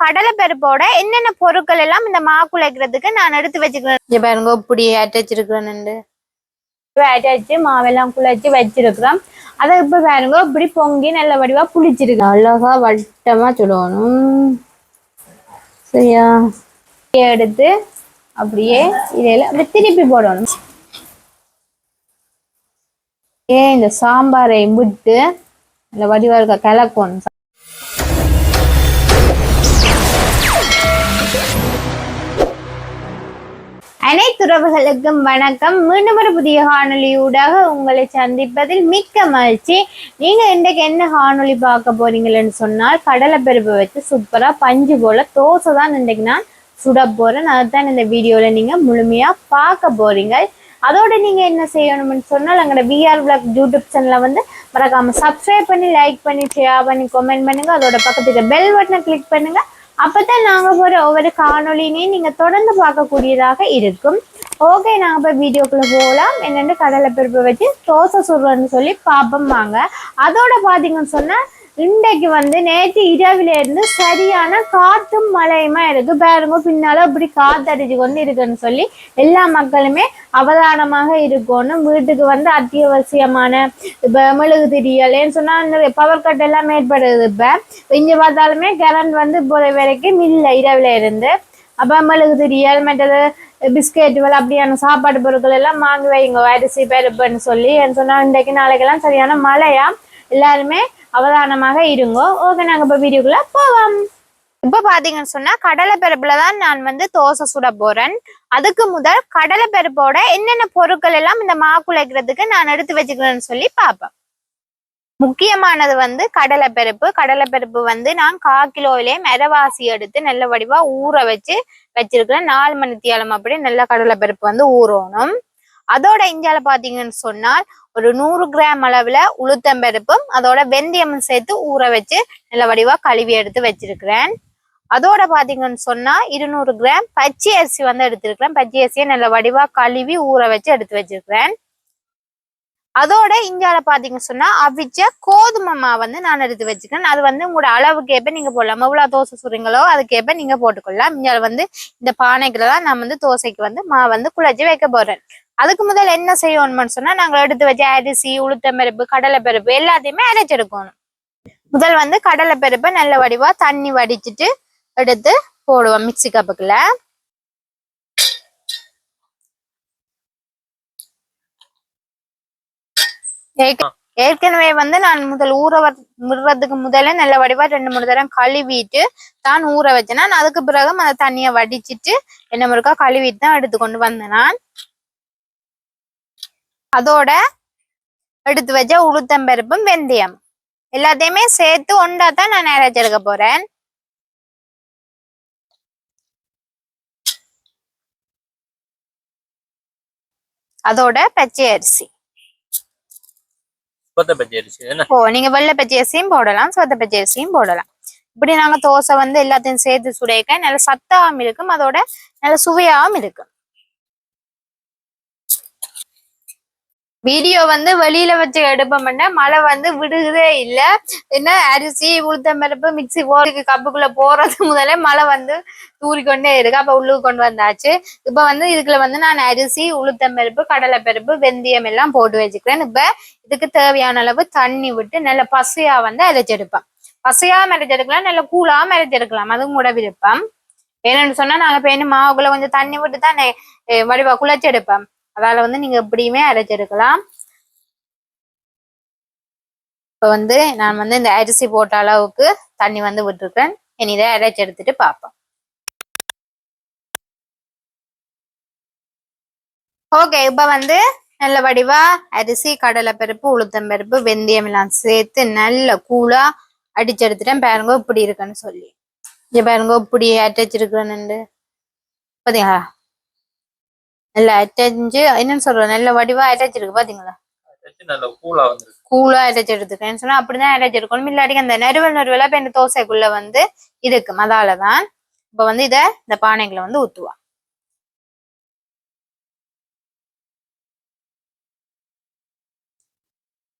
கடலை பருப்போட என்னென்ன பொருட்கள் எல்லாம் இந்த மா குழைக்கிறதுக்கு நான் எடுத்து வச்சுக்கிறேன். இங்க பாருங்க இப்படி அரைச்சிருக்கிறேன் அரைச்சு மாவெல்லாம் குழைச்சி வச்சிருக்கிறோம். அதை இப்ப பாருங்க இப்படி பொங்கி நல்ல வடிவா புளிச்சிருக்கு. அழகா வட்டமா சுடணும். சரியா? எடுத்து அப்படியே அப்படி திருப்பி போடணும். ஏன் இந்த சாம்பாரை விட்டு நல்ல வடிவா இருக்க கலக்கணும். அனைத்துறவுகளுக்கும் வணக்கம். மீண்டும் ஒரு புதிய காணொளியூடாக உங்களை சந்திப்பதில் மிக்க மகிழ்ச்சி. நீங்க இன்றைக்கு என்ன காணொலி பார்க்க போறீங்கன்னு சொன்னால் கடலை பருப்பு வச்சு சூப்பரா பஞ்சு போல தோசை தான் இன்றைக்கு நான் சுட போறேன். அதுதான் இந்த வீடியோல நீங்க முழுமையா பார்க்க போறீங்க. அதோட நீங்க என்ன செய்யணும்னு சொன்னால் எங்களோட விஆர் பிளாக் யூடியூப் சேனலை வந்து மறக்காம சப்ஸ்கிரைப் பண்ணி லைக் பண்ணி ஷேர் பண்ணி கமெண்ட் பண்ணுங்க. அதோட பக்கத்துல பெல் பட்டனை கிளிக் பண்ணுங்க. அப்பதான் நாங்க போற ஒவ்வொரு காணொளினையும் நீங்க தொடர்ந்து பார்க்கக்கூடியதாக இருக்கும். ஓகே நாங்க போய் வீடியோக்குள்ள போகலாம் என்னென்னு கடலை பருப்பு வச்சு தோசை சுடுறோன்னு சொல்லி பார்ப்போம் வாங்க. அதோட பாத்தீங்கன்னு சொன்னா இன்றைக்கு வந்து நேற்று இரவுல இருந்து சரியான காற்றும் மழையுமா இருக்கு? பாருங்க பின்னால இப்படி காத்தடிச்சு கொண்டு இருக்குன்னு சொல்லி எல்லா மக்களுமே அவதானமாக இருக்கணும். வீட்டுக்கு வந்து அத்தியாவசியமான இப்போ மெழுகு திரியல் ஏன்னு சொன்னா இந்த பவர் கட் எல்லாம் ஏற்படுது இப்ப. இங்க பார்த்தாலுமே கரண்ட் வந்து இப்போ வரைக்கும் இல்லை இரவுல இருந்து. அப்ப மெழுகு திரியல் மற்றது பிஸ்கெட்டுகள் அப்படியான சாப்பாடு பொருட்கள் எல்லாம் வாங்கி வைங்க அரிசி பருப்புன்னு சொல்லி. ஏன்னு சொன்னா இன்றைக்கு நாளைக்கெல்லாம் சரியான மழையா? எல்லாருமே அவதானமாக இருங்கோ. ஓகே நாங்க இப்ப வீடியோக்குள்ள போவோம். இப்ப பாத்தீங்கன்னு சொன்னா கடலை தான் நான் வந்து தோசை சுட போறேன். அதுக்கு முதல் கடலை பருப்போட என்னென்ன பொருட்கள் எல்லாம் இந்த மா குழைக்கிறதுக்கு நான் எடுத்து வச்சுக்கிறேன்னு சொல்லி பார்ப்பேன் முக்கியமானது வந்து கடலை பருப்பு. கடலை பருப்பு வந்து நான் கா கிலோவிலே மெரவாசி எடுத்து நல்ல வடிவா ஊற வச்சு வச்சிருக்கிறேன். நாலு மணி தியாலம் அப்படி நல்ல கடலை பருப்பு வந்து ஊறணும். அதோட இஞ்சால பாத்தீங்கன்னு சொன்னால் ஒரு நூறு கிராம் அளவுல உளுத்தம்பருப்பும் அதோட வெந்தயமும் சேர்த்து ஊற வச்சு நல்ல வடிவா கழுவி எடுத்து வச்சிருக்கிறேன். அதோட பாத்தீங்கன்னு சொன்னா இருநூறு கிராம் பச்சை அரிசி வந்து எடுத்திருக்கிறேன். பச்சை அரிசியை நல்ல வடிவா கழுவி ஊற வச்சு எடுத்து வச்சிருக்கிறேன். அதோட இந்தியால பாத்தீங்கன்னு சொன்னா அவிச்ச கோதுமை மாவு வந்து நான் எடுத்து வச்சுக்கிறேன் அது வந்து உங்களோட அளவுக்கு நீங்க போடலாம். எவ்வளவு தோசை சுடுறீங்களோ அதுக்கேற்ப நீங்க போட்டுக்கொள்ளலாம். இஞ்சால வந்து இந்த பானைக்குள்ள தான் நான் வந்து தோசைக்கு வந்து மாவு வந்து குழச்சி வைக்க போறேன். அதுக்கு முதல்ல என்ன செய்யணும்னு சொன்னா நாங்க எடுத்து வச்ச அரிசி உளுத்தம்பருப்பு கடலை பருப்பு எல்லாத்தையுமே அரைச்செடுக்கணும் முதல் வந்து கடலை பருப்பை நல்ல வடிவா தண்ணி வடிச்சிட்டு எடுத்து போடுவோம் மிக்சி கப்புக்குள்ள. ஏற்க- ஏற்கனவே வந்து நான் முதல் ஊற விடுறதுக்கு முதல்ல நல்ல வடிவா ரெண்டு மூணு தரம் கழுவிட்டு தான் ஊற வச்சேன். நான் அதுக்கு பிறகு அந்த தண்ணியை வடிச்சிட்டு என்ன முருக்கா கழுவிட்டு தான் எடுத்து கொண்டு வந்தேன் நான். அதோட எடுத்து வச்ச உளுத்தம்பருப்பும் வெந்தயம். எல்லாத்தையுமே சேர்த்து ஒன்றா தான் நான் அரைச்செடுக்க போறேன். அதோட பச்சை அரிசி. ஓ நீங்க வெள்ளை பச்சை அரிசியும் போடலாம் சிவத்த பச்சை அரிசியும் போடலாம். இப்படி நாங்க தோசை வந்து எல்லாத்தையும் சேர்த்து சுடைக்க நல்ல சத்தாவும் இருக்கும் அதோட நல்ல சுவையாவும் இருக்கும். வீடியோ வந்து வெளியில வச்சு எடுப்போம்னா மழை வந்து விடுகிறதே இல்ல. என்ன? அரிசி உளுத்தம்பருப்பு மிக்சி போறதுக்கு கப்புக்குள்ள போறது முதல்ல மழை வந்து தூறிக்கொண்டே இருக்கு. அப்ப உள்ளுக்கு கொண்டு வந்தாச்சு. இப்ப வந்து இதுக்குள்ள வந்து நான் அரிசி உளுத்தம்பருப்பு கடலைப்பருப்பு வெந்தயம் எல்லாம் போட்டு வச்சுக்கிறேன். இப்ப இதுக்கு தேவையான அளவு தண்ணி விட்டு நல்ல பசையா வந்து அரைச்செடுப்பேன். பசையா மறைச்செடுக்கலாம் நல்ல கூலா மறைச்செடுக்கலாம் அதுவும் கூட விருப்பம். ஏன்னு சொன்னா நாங்க பேனு மாவுக்குள்ள கொஞ்சம் தண்ணி விட்டு தான் வடிவா குழச்செடுப்போம் அதால வந்து நீங்க எப்படியுமே அரைச்செடுக்கலாம் இப்ப வந்து நான் வந்து இந்த அரிசி போட்ட அளவுக்கு தண்ணி வந்து விட்டுருக்கேன். இனி இதை அரைச்சி எடுத்துட்டு பார்ப்போம். ஓகே இப்ப வந்து நல்ல வடிவா அரிசி கடலைப்பருப்பு உளுத்தம்பருப்பு வெந்தயம் எல்லாம் சேர்த்து நல்ல கூலா அடிச்சு எடுத்துட்டேன். பாருங்க இப்படி இருக்குன்னு சொல்லி. இங்க பாருங்க இப்படி அரைச்சிருக்கிறேன்னு பாத்தீங்களா? நல்ல அரைஞ்சு என்னன்னு சொல்றேன் நல்ல வடிவா அரைச்சிருக்கு பாத்தீங்களா? கூலா அரைச்சு எடுத்துக்கிறேன்னு சொன்னா அப்படிதான் அரைச்சு எடுக்கணும். இல்லாட்டி அந்த நறுவல் நறுவலா இப்ப தோசைக்குள்ள வந்து இருக்கும் அதாலதான் இப்ப வந்து இத இந்த பானைக்குள்ள வந்து ஊத்துவா.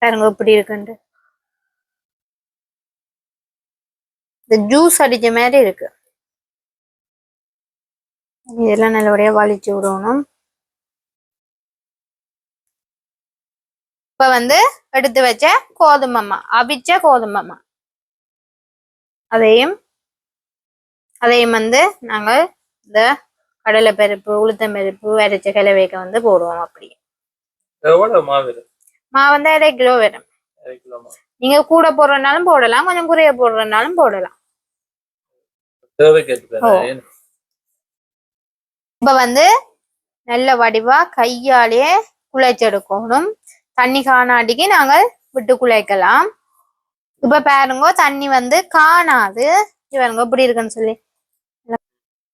பாருங்க இப்படி இருக்குன்ட்டு. இந்த ஜூஸ் அடிச்ச மாதிரி இருக்கு. இதெல்லாம் நல்லபடியா வலிச்சு விடணும். இப்ப வந்து எடுத்து வச்ச கோதுமம்மா அவிச்ச கோதுமம்மா. அதையும் அதையும் வந்து நாங்க இந்த கடலை பருப்பு உளுத்தம் பருப்பு அரைச்ச கிளவேக்க வந்து போடுவோம் அப்படி எவ்வளவு மாவு இருக்கு? மாவு வந்து அரை கிலோ வரும். நீங்க கூட போடுறதுனாலும் போடலாம் கொஞ்சம் குறைய போடுறதுனாலும் போடலாம். இப்ப வந்து நல்ல வடிவா கையாலேயே குழைச்செடுக்கணும் தண்ணி காணாட்டிக்கு நாங்கள் விட்டு குழைக்கலாம் இப்ப பாருங்க தண்ணி வந்து காணாது. பாருங்க இப்படி இருக்குன்னு சொல்லி.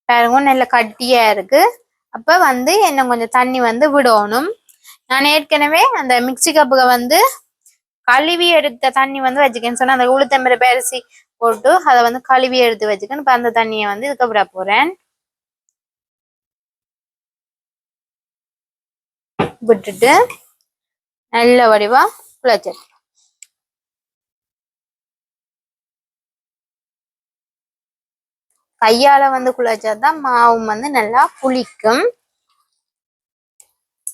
பாருங்க நல்ல கட்டியா இருக்கு. அப்ப வந்து என்ன கொஞ்சம் தண்ணி வந்து விடணும். நான் ஏற்கனவே அந்த மிக்ஸி கப்புக வந்து கழுவி எடுத்த தண்ணி வந்து வச்சுக்கேன்னு சொன்னா அந்த உளுத்தம்பரை பரிசி போட்டு அதை வந்து கழுவி எடுத்து வச்சுக்கேன். இப்ப அந்த தண்ணியை வந்து இதுக்கு விட போறேன். விட்டுட்டு நல்ல வடிவா குழச்சல் கையால வந்து குழச்சாதான் மாவும் வந்து நல்லா புளிக்கும்.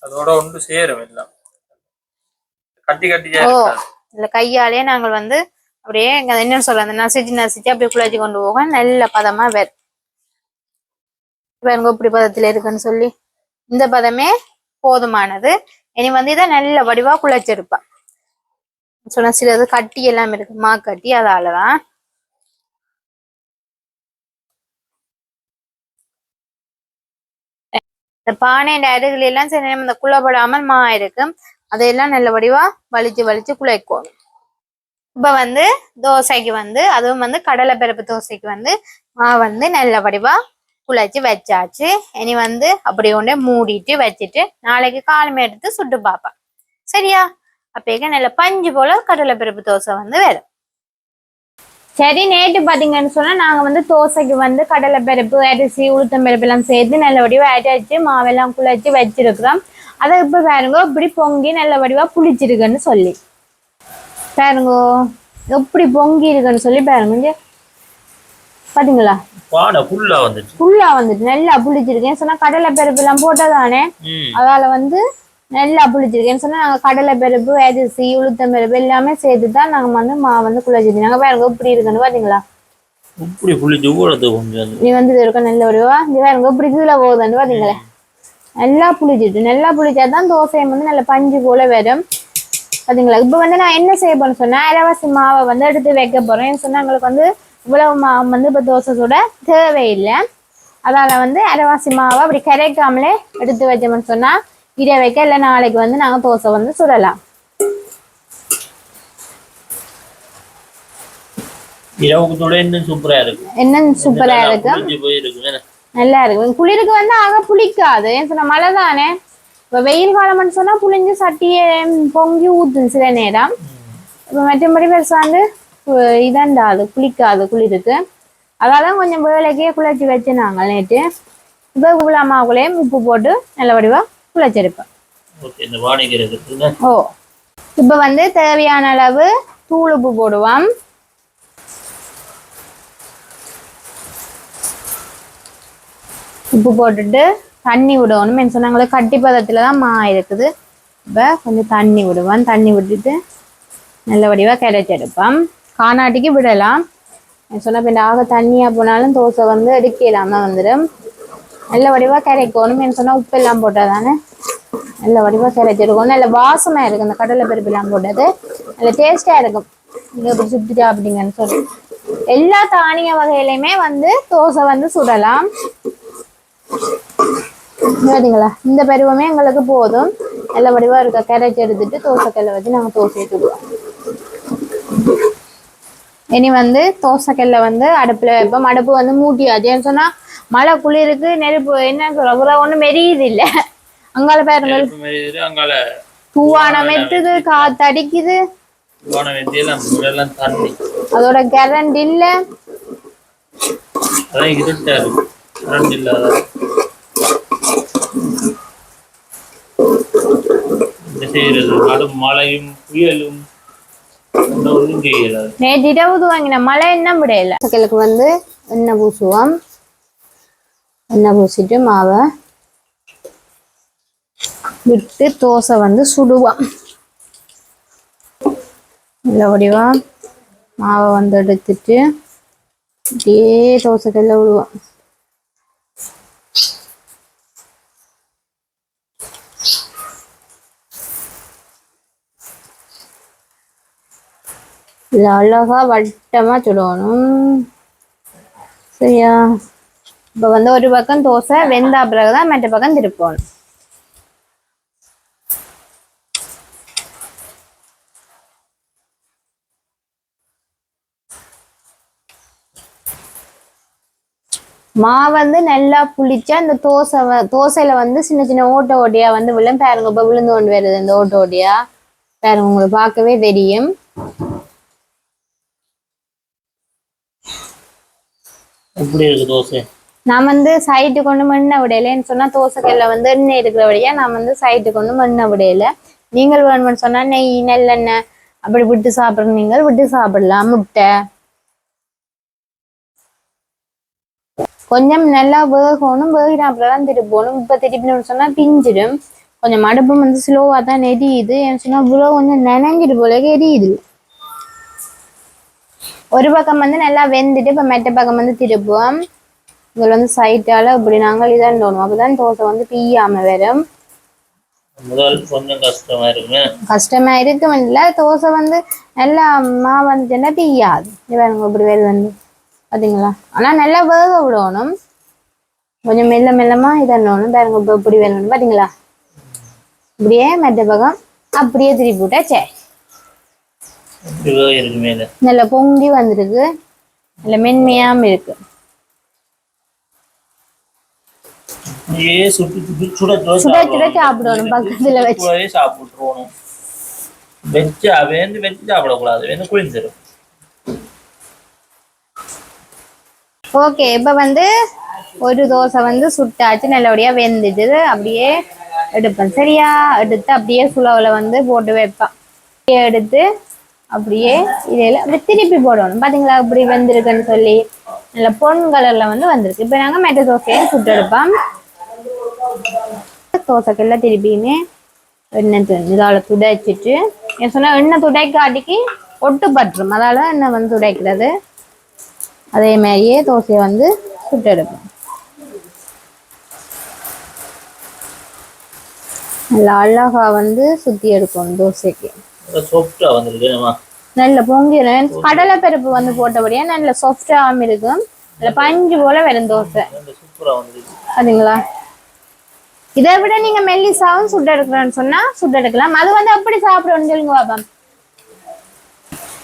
அதோட ஒன்று சேரும் எல்லாம். கட்டி கட்டியா ஓ இல்ல கையாலே நாங்கள் வந்து அப்படியே என்ன சொல்ல அந்த நசிச்சு நசிச்சு அப்படியே குழச்சி கொண்டு போக நல்ல பதமா பாருங்க இப்படி பதத்துல இருக்குன்னு சொல்லி. இந்த பதமே போதுமானது. இனி வந்து இதை நல்ல வடிவா குழைச்சிருப்பா சொன்ன சிலது கட்டி எல்லாம் இருக்கு. மா கட்டி அதாலதான் இந்த பானையின் அருகில் எல்லாம் சில நேரம் இந்த குள்ளப்படாமல் மா இருக்கும் அதையெல்லாம் நல்ல வடிவா வலிச்சு வலிச்சு குழைக்கணும் இப்ப வந்து தோசைக்கு வந்து அதுவும் வந்து கடலை பருப்பு தோசைக்கு வந்து மா வந்து நல்ல வடிவா குழைச்சு வச்சாச்சு. இனி வந்து அப்படி கொண்டே மூடிட்டு வச்சுட்டு நாளைக்கு காலமே எடுத்து சுட்டு பார்ப்பேன் சரியா? அப்பேக்க நல்ல பஞ்சு போல கடலை பருப்பு தோசை வந்து வரும். சரி நேற்று பார்த்தீங்கன்னு சொன்னா நாங்க வந்து தோசைக்கு வந்து கடலை பருப்பு அரிசி உளுத்தம் பருப்பு எல்லாம் சேர்த்து நல்ல வடிவாக அரைச்சி மாவெல்லாம் குழைச்சு வச்சிருக்கிறோம். அதை இப்ப பாருங்க இப்படி பொங்கி நல்ல வடிவாக புளிச்சிருக்குன்னு சொல்லி. பாருங்க எப்படி பொங்கி இருக்குன்னு சொல்லி பாருங்க. பாத்தீங்களா? பானை ஃபுல்லா வந்துச்சு. ஃபுல்லா வந்துட்டு நல்லா புளிச்சிருக்கேன் சொன்னா கடலை பருப்பு எல்லாம் போட்டதானே? அதால வந்து நல்லா புளிச்சிருக்கேன்னு சொன்னா நாங்க கடலை பருப்பு அரிசி உளுத்தம் பருப்பு எல்லாமே சேர்த்து தான் நாங்க வந்து மா வந்து குளிச்சிருக்கோம் நாங்க பாருங்க இப்படி இருக்குன்னு பாத்தீங்களா? இப்படி புளிச்சு ஊறது கொஞ்சம் நீ வந்து இருக்க நல்ல ஒரு இது பாருங்க இப்படி கீழே போகுதுன்னு பாத்தீங்களா? நல்லா புளிச்சிட்டு நல்லா புளிச்சாதான் தோசை வந்து நல்ல பஞ்சு போல வரும். பாத்தீங்களா? இப்ப வந்து நான் என்ன செய்ய போறேன்னு சொன்னா அரைவாசி மாவை வந்து எடுத்து வைக்க போறேன். சொன்னா எங்களுக்கு வந்து இவ்வளவு மாவு வந்து இப்ப தோசை சுட தேவையில்லை. அதால வந்து அரைவாசி மாவை அப்படி கரைக்காமலே எடுத்து வச்சோம்னு சொன்னா இதை வைக்க இல்லை நாளைக்கு வந்து நாங்க தோசை வந்து சுடலாம். என்ன சூப்பரா இருக்கு? நல்லா இருக்கு குளிருக்கு வந்து ஆக புளிக்காது. சொன்னா மழை தானே. இப்ப வெயில் காலம்னு சொன்னா புளிஞ்சு சட்டியே பொங்கி ஊத்தும் சில நேரம். இப்ப மற்றபடி பெருசாண்டு இதாண்டாது குளிக்காது குளிருக்கு. அதான் கொஞ்சம் வேலைக்கே குளிச்சு வச்சு நாங்கள் நேற்று இப்போ குழாமாவுக்குள்ளேயும் உப்பு போட்டு நல்ல வடிவா குளிச்சிருப்பேன் ஓகே இந்த வாடகை இருக்குது ஓ இப்போ வந்து தேவையான அளவு தூள் உப்பு போடுவோம். உப்பு போட்டுட்டு தண்ணி விடணும். என்ன சொன்னாங்களே கட்டி பதத்துல தான் மா இருக்குது. இப்போ கொஞ்சம் தண்ணி விடுவோம். தண்ணி விட்டுட்டு நல்ல வடிவாக கரைச்சி எடுப்போம். காணாட்டிக்கு விடலாம். சொன்ன பின் ஆக தண்ணியாக போனாலும் தோசை வந்து எடுக்கலாம வந்துடும். நல்ல வடிவாக கரைக்கணும். என்ன சொன்னால் உப்பு எல்லாம் போட்டால் தானே நல்ல வடிவாக கரைச்சிருக்கும் நல்ல வாசமாக இருக்கும் இந்த கடலை பருப்பு எல்லாம் போட்டது. நல்ல டேஸ்டாக இருக்கும். நீங்கள் இப்படி சுட்டு சாப்பிட்டீங்கன்னு சொல்லி. எல்லா தானிய வகையிலையுமே வந்து தோசை வந்து சுடலாம். பார்த்தீங்களா இந்த பருவமே எங்களுக்கு போதும். நல்ல வடிவாக இருக்க கரைச்சி எடுத்துட்டு தோசை கல்லை வச்சு நாங்கள் தோசையை சுடுவோம். இனி வந்து தோசைக்கல்ல வந்து அடுப்புல வைப்போம். அடுப்பு வந்து மூட்டியாச்சு. ஏன்னு சொன்னா மழை குளிருக்கு நெருப்பு என்ன சொல்ற ஒன்றும் மெரியுது இல்ல. அங்கால காத்தடிக்குது வானம் வெத்தியெல்லாம் இதெல்லாம் தண்ணி. அதோட கரண்ட் இல்ல. செய்யறது? மழையும் புயலும். நேற்று இரவு வாங்கின மழை என்ன விடையில? தோசைக்கல்லுக்கு வந்து எண்ணெய் பூசுவோம். எண்ணெய் பூசிட்டு மாவை விட்டு தோசை வந்து சுடுவான் இல்லை வடிவா மாவை வந்து எடுத்துட்டு அப்படியே தோசை கல்ல விடுவான் அழகா வட்டமா சுடணும். சரியா? இப்போ வந்து ஒரு பக்கம் தோசை வெந்தா பிறகுதான் மற்ற பக்கம் திருப்பணும். மாவு வந்து நல்லா புளிச்சா இந்த தோசை தோசையில வந்து சின்ன சின்ன ஓட்ட ஓட்டையா வந்து விழும். பாருங்க இப்போ விழுந்து கொண்டு வருது இந்த ஓட்ட ஓட்டையா? பாருங்க உங்களுக்கு பார்க்கவே தெரியும். எப்படி இருக்கு தோசை? நான் வந்து சைட்டு கொண்டு மண்ண விடையிலன்னு சொன்னா தோசைக்கல்ல வந்து எண்ணெய் இருக்கிற வழியா நான் வந்து சைட்டு கொண்டு மண்ண விடையில நீங்கள் வேணும்னு சொன்னா நெய் நல்லெண்ணெய் அப்படி விட்டு சாப்பிடுற நீங்கள் விட்டு சாப்பிடலாம் முட்டை. கொஞ்சம் நல்லா வேகணும் வேகினா அப்புறம் திருப்பணும் இப்ப திருப்பினு சொன்னா பிஞ்சிடும். கொஞ்சம் அடுப்பும் வந்து ஸ்லோவா தான் எரியுது. ஏன்னு சொன்னா இவ்வளோ கொஞ்சம் நனைஞ்சிட்டு போல எரியுது. ஒரு பக்கம் வந்து நல்லா வெந்துட்டு இப்ப மெட்ட பக்கம் வந்து திருப்புவோம் இதில் வந்து சைட்டால இப்படி நாங்கள் இதான் தோணும். அப்பதான் தோசை வந்து பீயாம வரும். கஷ்டமா இருக்கும். இல்ல தோசை வந்து நல்லா மாவு வந்துச்சுன்னா பீயாது இது பாருங்க இப்படி வேறு வந்து. பாத்தீங்களா? ஆனா நல்லா வேக விடணும். கொஞ்சம் மெல்ல மெல்லமா இதண்ணணும் பாருங்க இப்போ இப்படி வேணும் பாத்தீங்களா? இப்படியே மெட்ட பக்கம் அப்படியே திருப்பி விட்டா சரி. நல்லா பொங்கி வந்துருக்கு. நல்ல மென்மையாம இருக்கு. சுட சாப்பிடணும். பக்கத்துல வச்சு. சுடவே சாப்பிட்டுருவோம். வச்சு வேந்து வச்சு சாப்பிடக்கூடாது. வேந்து குளிந்துடும் ஓகே இப்போ வந்து ஒரு தோசை வந்து சுட்டாச்சு நல்லபடியா வெந்துட்டு அப்படியே எடுப்பேன். சரியா? எடுத்து அப்படியே சுலவில் வந்து போட்டு வைப்பேன். எடுத்து அப்படியே இதில் அப்படி திருப்பி போடணும். பார்த்தீங்களா இப்படி வெந்திருக்குன்னு சொல்லி. நல்ல பொன் கலரில் வந்து வந்திருக்கு. இப்போ நாங்கள் மெட்ட தோசையை சுட்டு எடுப்போம். தோசைக்கெல்லாம் திருப்பியுமே எண்ணெய் இதால் இதால துடைச்சிட்டு என் சொன்னால் எண்ணெய் துடைக்காட்டிக்கு ஒட்டு பட்டுரும். அதால எண்ணெய் வந்து துடைக்கிறது. அதே மாதிரியே தோசையை வந்து சுட்டு எடுப்போம். நல்லா அழகா வந்து சுற்றி எடுக்கணும் தோசைக்கு. சாஃப்டா வந்திருக்கு நல்ல பொங்கிடும் கடலை பருப்பு வந்து போட்டபடியா நல்ல சாஃப்டாகவும் இருக்கும் நல்ல பஞ்சு போல வரும் தோசை. சூப்பரா வந்திருக்கு. பாத்தீங்களா இதை விட நீங்க மெல்லிசாவும் சுட்டு எடுக்கிறோன்னு சொன்னா சுட்டு எடுக்கலாம். அது வந்து அப்படி சாப்பிடணும்னு சொல்லுங்க பாப்பா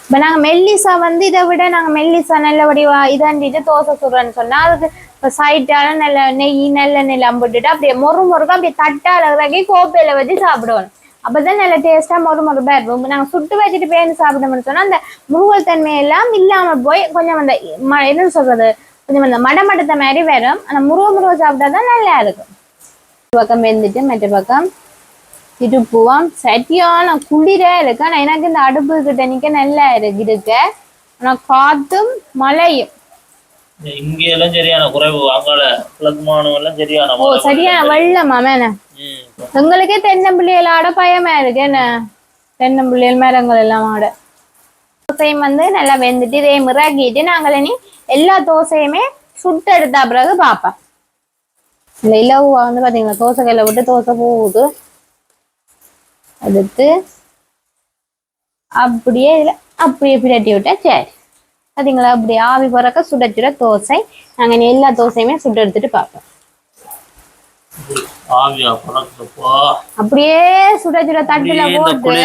இப்ப நாங்க மெல்லிசா வந்து இதை விட நாங்க மெல்லிசா நல்லபடி இதாண்டிட்டு தோசை சுடுறோன்னு சொன்னா அதுக்கு இப்ப சைட்டால நல்ல நெய் நல்ல நெல் அம்பிட்டுட்டு அப்படியே மொறு மொறுக்க அப்படியே தட்டால கோப்பையில வச்சு சாப்பிடுவோம். அப்பதான் நல்ல டேஸ்டா மொறு மொறுப்பா இருக்கும். இப்ப நாங்க சுட்டு வச்சுட்டு பேருந்து சாப்பிடணும்னு சொன்னா அந்த முருகல் தன்மை எல்லாம் இல்லாம போய் கொஞ்சம் அந்த என்ன சொல்றது? கொஞ்சம் அந்த மடமடத்த மாதிரி வரும். அந்த முருக முருக சாப்பிட்டாதான் நல்லா இருக்கும். பக்கம் வெந்துட்டு மற்ற பக்கம் திருப்புவோம். சரியான குளிரா இருக்கு. ஆனா எனக்கு இந்த அடுப்பு கிட்ட நிக்க நல்லா இருக்கு இருக்கு ஆனா காத்தும் மழையும். இங்க எல்லாம் சரியான குறைவு. அங்கால கிழக்கு மாநிலம் எல்லாம் சரியான வெள்ளமா மேன. எங்களுக்கே தென்னம்பிள்ளைகள் ஆட பயமா இருக்கு. என்ன? தென்னம்பிள்ளைகள் மரங்கள் எல்லாம் ஆட. தோசையும் வந்து நல்லா வெந்துட்டு இதே மிராக்கிட்டு நாங்கள் இனி எல்லா தோசையுமே சுட்டு எடுத்த பிறகு பார்ப்பேன் இந்த இலவுவா வந்து பாத்தீங்களா? தோசை கையில விட்டு தோசை போகுது எடுத்து அப்படியே இதுல அப்படியே பிரட்டி விட்டா சரி. பாத்தீங்களா? அப்படி ஆவி பறக்க சுட சுட தோசை. நாங்க எல்லா தோசையுமே சுட்டு எடுத்துட்டு பார்ப்போம் ஆவியா பறக்குதுப்பா அப்படியே சுட சுட தட்டுல போட்டு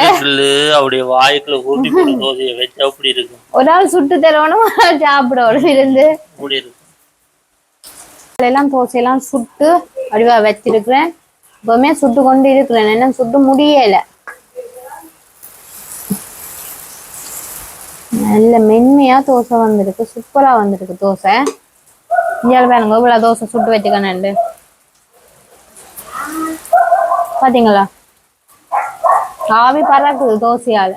அப்படியே வாய்க்குள்ள உருட்டி போட்டு தோசையை வச்சா அப்படி இருக்கும்? ஒரு ஆள் சுட்டு தரணும் ஒரு ஆள் சாப்பிடணும் இருந்து. அப்படி இருக்கும்? எல்லாம் தோசையெல்லாம் சுட்டு வடிவா வச்சிருக்கிறேன். எப்பவுமே சுட்டு கொண்டு இருக்கிறேன். என்ன சுட்டு முடியல. நல்ல மென்மையா தோசை வந்திருக்கு. சூப்பரா வந்திருக்கு தோசை. இந்தியாவில் பாருங்க இவ்வளவு தோசை சுட்டு வச்சுக்கணுண்டு பாத்தீங்களா? ஆவி பறக்குது தோசையால.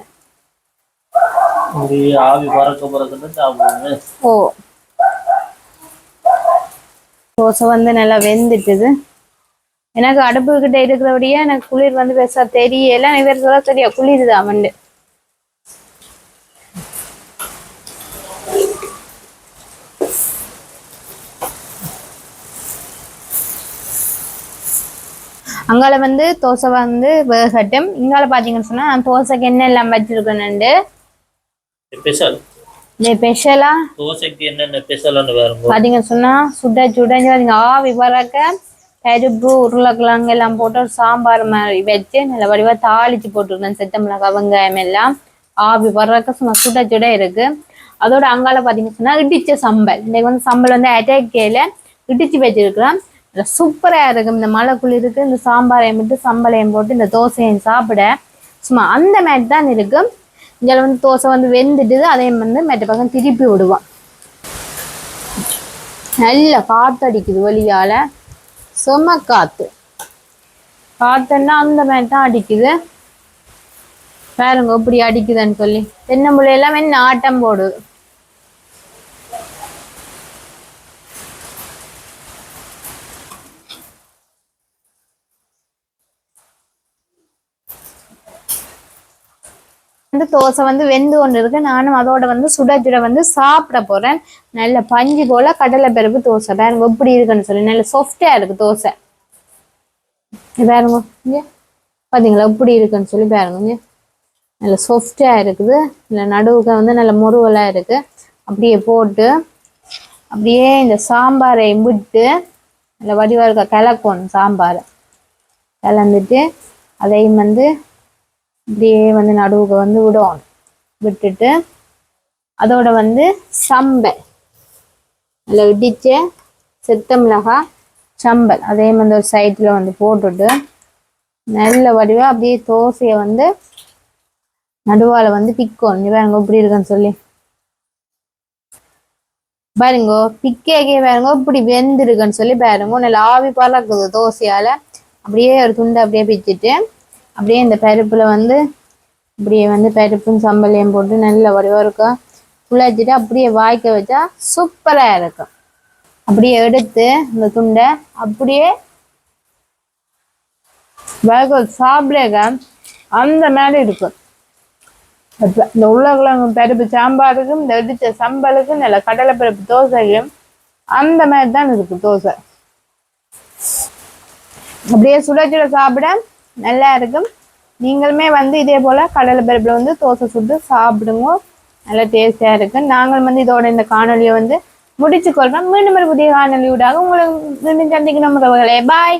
ஆவி பறக்க பறக்கன்னு ஓ. தோசை வந்து நல்லா வெந்துட்டுது. எனக்கு அடுப்பு கிட்ட இருக்கிறபடியே எனக்கு குளிர் வந்து பெருசா தெரியல. இவர் சொல்ல தெரியா குளிருதான் வந்து அங்கால வந்து தோசை வந்து வேகட்டும். இங்கால பாத்தீங்கன்னு சொன்னா நான் தோசைக்கு என்ன எல்லாம் வச்சிருக்கேன்னு ஸ்பெஷல் ஸ்பெஷலா தோசைக்கு என்னென்ன ஸ்பெஷல்னு பாருங்க. பாத்தீங்கன்னு சொன்னா சுட சுடஞ்சு பாத்தீங்க ஆவி பறக்க பருப்பு உருளைக்கிழங்கு எல்லாம் போட்டு ஒரு சாம்பார் மாதிரி வச்சு நல்ல வடிவா தாளிச்சு போட்டுருக்கேன் செத்த மிளகாய் வெங்காயம் எல்லாம் ஆவி பறக்க சும்மா சுட சுட இருக்கு. அதோட அங்கால பாத்தீங்கன்னு சொன்னா இடிச்ச சம்பல். இன்னைக்கு வந்து சம்பல் வந்து அட்டாக்கேல இடிச்சு வச்சிருக்கிறேன் சூப்பரா இருக்கும். இந்த மழை குளிருக்கு இந்த சாம்பாரையும் போட்டு சம்பளையும் போட்டு இந்த தோசையும் சாப்பிட. சும்மா அந்த மாதிரி தான் இருக்கு இங்கே வந்து தோசை வந்து வெந்துட்டுது அதையும் வந்து மெட்ட பக்கம் திருப்பி விடுவான் நல்ல காத்தடிக்குது வெளியால செம காற்று காத்துன்னா அந்த மாதிரி தான் அடிக்குது. பாருங்க இப்படி அடிக்குதுன்னு சொல்லி. தென்னம்புள்ளை எல்லாம் என்ன ஆட்டம் போடுது. வந்து தோசை வந்து வெந்து ஒன்று இருக்கு. நானும் அதோட வந்து சுட சுட வந்து சாப்பிட போறேன். நல்ல பஞ்சு போல கடலை பருப்பு தோசை. பாருங்க எப்படி இருக்குன்னு சொல்லி. நல்ல சாஃப்டா இருக்கு தோசை. பாருங்க. பாத்தீங்களா எப்படி இருக்குன்னு சொல்லி பாருங்க. நல்ல சாஃப்டா இருக்குது. இல்லை நடுவுக்கு வந்து நல்ல முருவலா இருக்கு. அப்படியே போட்டு அப்படியே இந்த சாம்பாரை விட்டு நல்ல வடிவாக இருக்க கலக்கணும் சாம்பாரை. கலந்துட்டு அதையும் வந்து இப்படியே வந்து நடுவுக்கு வந்து விடும் விட்டுட்டு அதோட வந்து சம்பல் அதில் இடிச்ச செத்த மிளகாய் சம்பல். அதே மாதிரி ஒரு சைட்டில் வந்து போட்டுட்டு நல்ல வடிவாக அப்படியே தோசையை வந்து நடுவால வந்து பிக்கும். இங்க பாருங்க இப்படி இருக்குன்னு சொல்லி. பாருங்க பிக்கேக்கே பாருங்க இப்படி வெந்திருக்குன்னு சொல்லி பாருங்க நல்லா ஆவி பறக்குது தோசையால. அப்படியே ஒரு துண்டை அப்படியே பிச்சுட்டு அப்படியே இந்த பருப்புல வந்து இப்படியே வந்து பருப்பும் சம்பளையும் போட்டு நல்ல வடிவா இருக்கும். குழச்சிட்டு அப்படியே வாய்க்க வச்சா சூப்பரா இருக்கும். அப்படியே எடுத்து இந்த துண்டை அப்படியே வேக சாப்பிடுங்க அந்த மாதிரி இருக்கும். இந்த உருளைக்கிழங்கு பருப்பு சாம்பாருக்கும் இந்த இடிச்ச சம்பலுக்கும் நல்ல கடலை பருப்பு தோசைக்கும் அந்த மாதிரி தான் இருக்கு தோசை. அப்படியே சுட சுட சாப்பிட நல்லா இருக்கும். நீங்களுமே வந்து இதே போல கடலை பருப்பில் வந்து தோசை சுட்டு சாப்பிடுங்க. நல்லா டேஸ்டியா இருக்கும். நாங்கள் வந்து இதோட இந்த காணொலியை வந்து முடிச்சு கொள்றோம் மீண்டும் ஒரு புதிய காணொலியூடாக உங்களுக்கு மீண்டும் சந்திக்கணும் பாய்